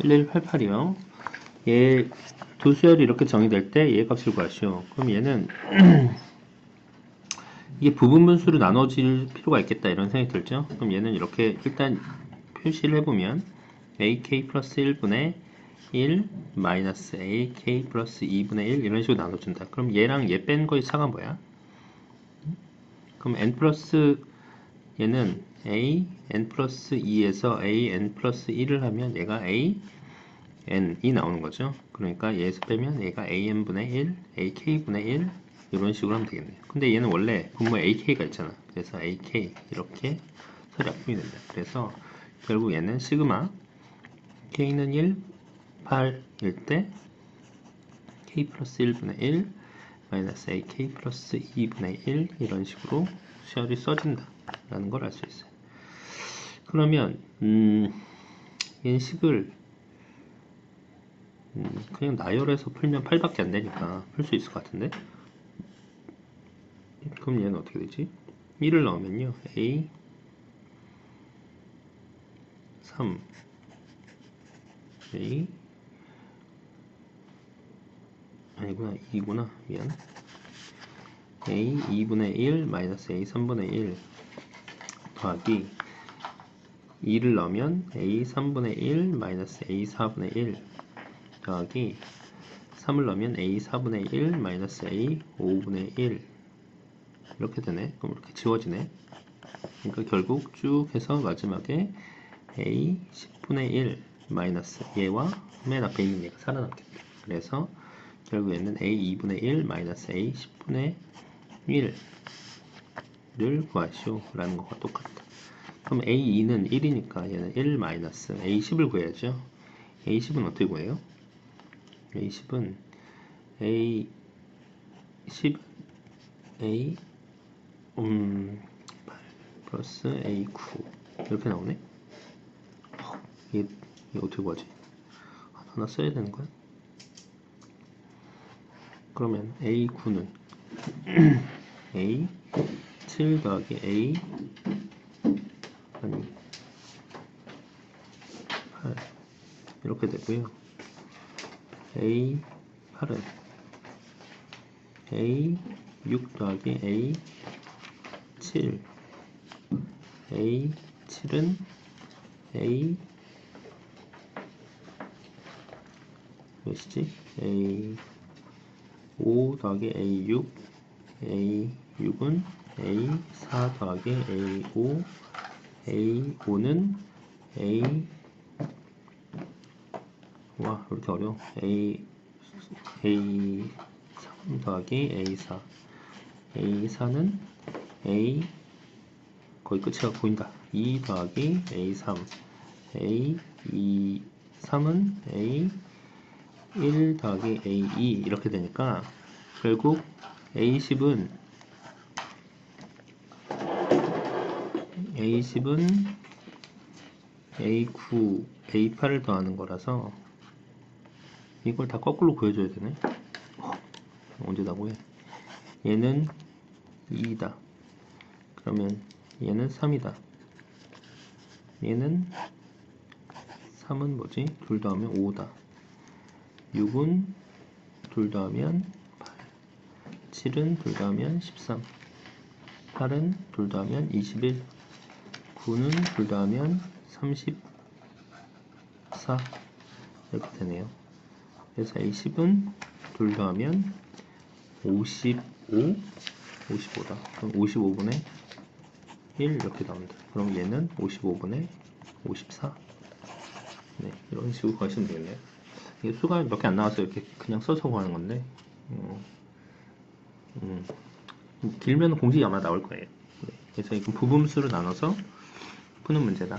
1188이요. 얘 두 수열이 이렇게 정의될 때 얘 값을 구하시오. 그럼 얘는 이게 부분 분수로 나눠질 필요가 있겠다 이런 생각이 들죠. 그럼 얘는 이렇게 일단 표시를 해보면 ak 플러스 1분의 1 마이너스 ak 플러스 2분의 1 이런 식으로 나눠준다. 그럼 얘랑 얘 뺀 거의 차가 뭐야? 그럼 n 플러스 얘는 a n 플러스 2에서 a n 플러스 1을 하면 얘가 a n이 나오는 거죠. 그러니까 얘에서 빼면 얘가 an분의 1, ak분의 1 이런 식으로 하면 되겠네요. 근데 얘는 원래 분모에 ak가 있잖아. 그래서 ak 이렇게 서리 약분이 된다. 그래서 결국 얘는 시그마 k는 1, 8일 때 k 플러스 1분의 1 마이너스 ak 플러스 2분의 1 이런 식으로 수열이 써진다 라는 걸 알 수 있어요. 그러면 음, 인식을 음, 그냥 나열해서 풀면 8밖에 안 되니까 풀 수 있을 것 같은데? 그럼 얘는 어떻게 되지? 1을 넣으면요. A 3 a 아니구나. 2구나. 미안. A 2분의 1 마이너스 a 3분의 1 더하기 2를 넣으면 a 3분의 1 마이너스 a 4분의 1 더하기 3을 넣으면 a 4분의 1 마이너스 a 5분의 1 이렇게 되네. 그럼 이렇게 지워지네. 그러니까 결국 쭉 해서 마지막에 a 10분의 1 마이너스 얘와 맨 앞에 있는 얘가 살아남겠다 그래서 결국에는 a 2분의 1 마이너스 a 10분의 1 을 구하시오 라는 것과 똑같다 그럼 a2는 1이니까 얘는 1 마이너스 a10을 구해야죠 a10은 어떻게 구해요? a10은 a10 a 음, 8 플러스 a9 이렇게 나오네 어, 이게, 이게 어떻게 구하지? 하나 써야 되는 거야? 그러면 a9는 a 7 더하기 a. 아니. 8 이렇게 되고요. A 8은 a 6 더하기 a 7 a 7은 a 몇이지? a 5 더하기 a6 a6은 a4 더하기 a5 a5는 a 와 이렇게 어려워? A a3 더하기 a4 a4는 a 거의 끝이가 보인다. 2 더하기 a3 a 2 3은 a 1 더하기 A2 이렇게 되니까 결국 A10은 A10은 A9, A8을 더하는 거라서 이걸 다 거꾸로 구해줘야 되네. 어, 언제 다 구해? 얘는 2다. 그러면 얘는 3이다. 얘는 3은 뭐지? 둘 더하면 5다. 6은 둘 더하면 8 7은 둘 더하면 13 8은 둘 더하면 21 9는 둘 더하면 34 이렇게 되네요. 그래서 A10은 둘 더하면 55 55다. 그럼 55분의 1 이렇게 나온다. 그럼 얘는 55분의 54 네, 이런 식으로 구하시면 되겠네요. 이게 수가 몇 개 안 나와서 이렇게 그냥 써서 구하는 건데 음, 음, 길면 공식이 아마 나올 거예요. 네, 그래서 이거 부분수로 나눠서 푸는 문제다.